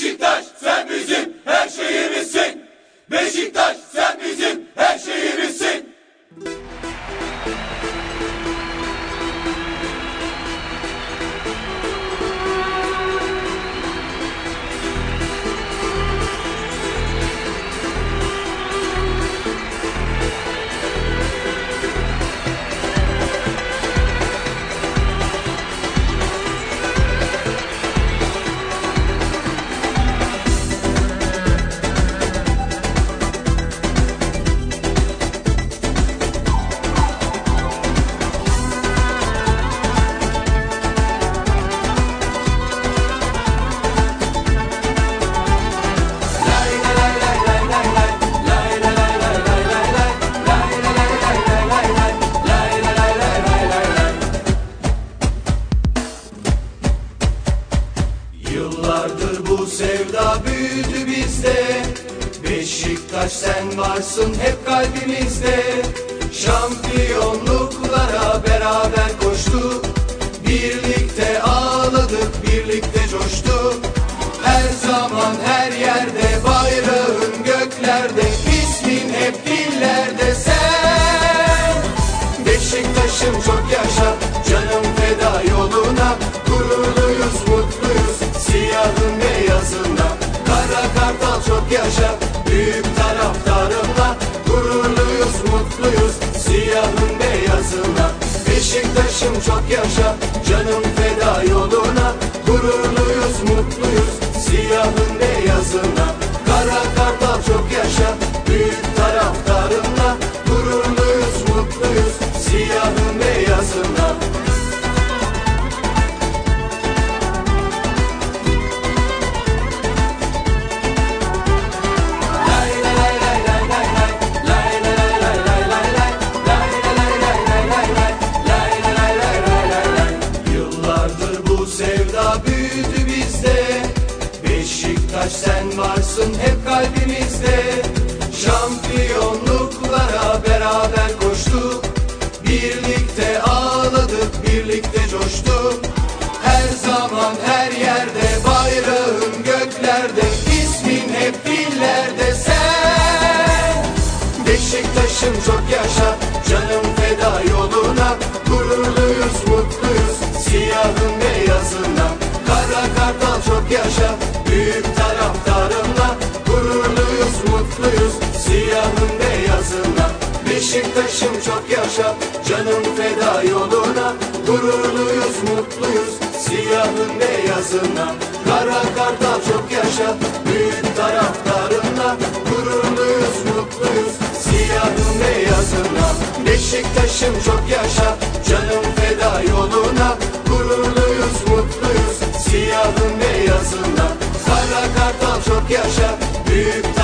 Beşiktaş sen bizim her şeyimizsin. Beşiktaş Yıllardır bu sevda büyüdü bizde. Beşiktaş sen varsın hep kalbimizde. Şampiyonluklara beraber koştuk Birlikte ağladık, birlikte coştuk Her zaman her yerde bayrağın göklerde yaşa. Büyük taraftarımla Gururluyuz mutluyuz. Siyahın beyazına. Beşiktaş'ım çok yaşa. Canım feda kalbimizde Şampiyonluklara beraber koştuk. Birlikte ağladık, birlikte coştuk. Her zaman her yerde bayrağın göklerde ismin hep dillerde. Sen Beşiktaş'ım çok yaşa Canım feda yoluna. Gururluyuz mutluyuz Siyahın beyazına. Kara kartal çok yaşa Büyük Beşiktaş'ım çok yaşa Canım feda yoluna. Gururluyuz mutluyuz Siyahın beyazına Kara kartal çok yaşa Büyük taraftarımla Gururluyuz mutluyuz Siyahın beyazına Beşiktaş'ım çok yaşa Canım feda yoluna. Gururluyuz mutluyuz Siyahın beyazına Kara kartal çok yaşa Büyük